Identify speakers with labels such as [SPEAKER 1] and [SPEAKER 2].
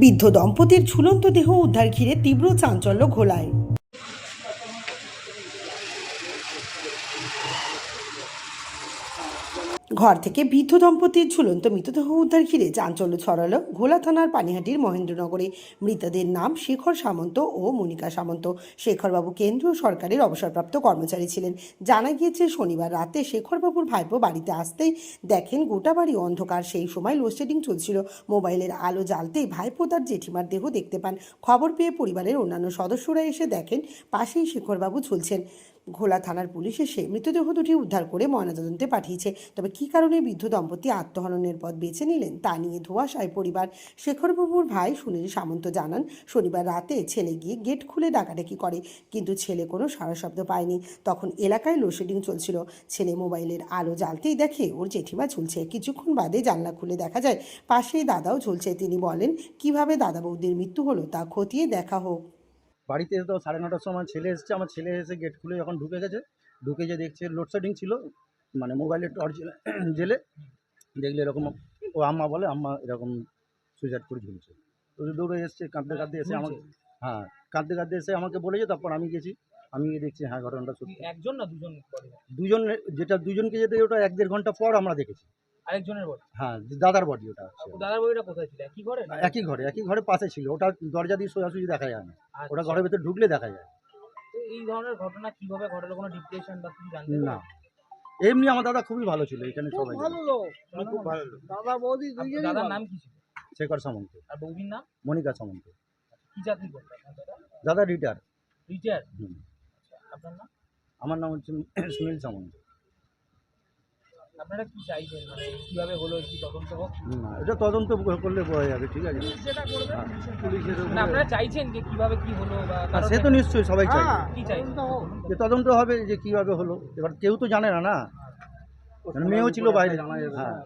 [SPEAKER 1] বৃদ্ধ দম্পতির ঝুলন্ত দেহ উদ্ধার ঘিরে তীব্র চাঞ্চল্য ঘোলায়। ঘর থেকে বৃদ্ধ দম্পতির ঝুলন্ত মৃতদেহ উদ্ধার ঘিরে চাঞ্চল্য ছড়ালো ঘোলা থানার পানিহাটির মহেন্দ্রনগরে। মৃতদের নাম শেখর সামন্ত ও মনিকা সামন্ত। শেখরবাবু কেন্দ্রীয় সরকারের অবসরপ্রাপ্ত কর্মচারী ছিলেন। জানা গিয়েছে, শনিবার রাতে শেখরবাবুর ভাইপো বাড়িতে আসতেই দেখেন, গোটা বাড়ি অন্ধকার। সেই সময় লোডশেডিং চলছিল। মোবাইলের আলো জ্বালতেই ভাইপো তার জেঠিমার দেহ দেখতে পান। খবর পেয়ে পরিবারের অন্যান্য সদস্যরা এসে দেখেন, পাশেই শেখরবাবু ঝুলছেন। ঘোলা থানার পুলিশ এসে মৃতদেহ দুটি উদ্ধার করে ময়নাতদন্তে পাঠিয়েছে। তবে কী কারণে বৃদ্ধ দম্পতি আত্মহননের পথ বেছে নিলেন তা নিয়ে ধোঁয়াশায় পরিবার শেখরবাবুর ভাই সুনীল সামন্ত জানান, শনিবার রাতে ছেলে গিয়ে গেট খুলে ডাকাডাকি করে, কিন্তু ছেলে কোনো সারা শব্দ পায়নি। তখন এলাকায় লোডশেডিং চলছিল। ছেলে মোবাইলের আলো জ্বালতেই দেখে ওর জেঠিমা ঝুলছে। কিছুক্ষণ বাদে জানলা খুলে দেখা যায়, পাশেই দাদাও ঝুলছে। তিনি বলেন, কীভাবে দাদা বৌদির মৃত্যু হলো তা খতিয়ে দেখা হোক।
[SPEAKER 2] বাড়িতে তো সাড়ে নটার সময় ছেলে এসেছে। আমার ছেলে এসে গেট খুলে যখন ঢুকে গেছে, ঢুকে যে দেখছে লোডশেডিং ছিল মানে মোবাইলের টর্চ জেলে দেখলে এরকম ও আম্মা বলে আম্মা এরকম সুইসাইড করে ঝুলছে। তো দৌড়ে এসছে কাঁদতে কাঁদতে এসে আমাকে হ্যাঁ কাঁদতে কাঁদতে এসে আমাকে বলেছে তারপর আমি গেছি আমি দেখছি হ্যাঁ ঘটনাটা সত্যি।
[SPEAKER 3] একজন না দুজন
[SPEAKER 2] দুজন যেটা দুজনকে যেতে ওটা এক দেড় ঘণ্টা পর আমরা দেখেছি।
[SPEAKER 3] আরেকজনের বডি?
[SPEAKER 2] হ্যাঁ দাদার বডি ওটা
[SPEAKER 3] দাদার বডিটা কোথায় ছিল? একই ঘরে?
[SPEAKER 2] একই ঘরে একই ঘরে পাশে ছিল। ওটা দরজা দিয়ে সোজাসুজি দেখা যায় না।
[SPEAKER 3] আচ্ছা।
[SPEAKER 2] ওটা ঘরের ভেতর ঢুকলে দেখা যায়।
[SPEAKER 3] তো এই ধরনের ঘটনা কীভাবে ঘটলো? কোনো ডিপ্রেশন বা কিছু জানতে
[SPEAKER 2] না। এমনি আমার দাদা খুবই ভালো ছিল এখানে সবাই ভালো
[SPEAKER 3] লোক খুব ভালো লোক। দাদা বৌদি দাদার নাম কি ছিল?
[SPEAKER 2] শেখর সামন্ত।
[SPEAKER 3] আর বৌদির নাম?
[SPEAKER 2] মনিকা সামন্ত।
[SPEAKER 3] কি চাকরি দাদা?
[SPEAKER 2] দাদা রিটার
[SPEAKER 3] রিটায়ার?
[SPEAKER 2] হুম।
[SPEAKER 3] আপনার নাম?
[SPEAKER 2] আমার নাম হচ্ছে সুনীল সামন্ত।
[SPEAKER 3] আপনারা কি চাইছেন? মানে কীভাবে হলো কি তদন্ত হোক?
[SPEAKER 2] না এটা তদন্ত করলে বোঝা যাবে ঠিক আছে।
[SPEAKER 3] সেটা করবে
[SPEAKER 2] হ্যাঁ, পুলিশের
[SPEAKER 3] মানে আপনারা চাইছেন যে কীভাবে কি হলো বা
[SPEAKER 2] হ্যাঁ, সে তো নিশ্চয়ই সবাই চাই
[SPEAKER 3] কি
[SPEAKER 2] যে তদন্ত হবে যে কীভাবে হলো এবার কেউ তো জানে না না? মানে মেয়েও ছিল বাইরে। হ্যাঁ।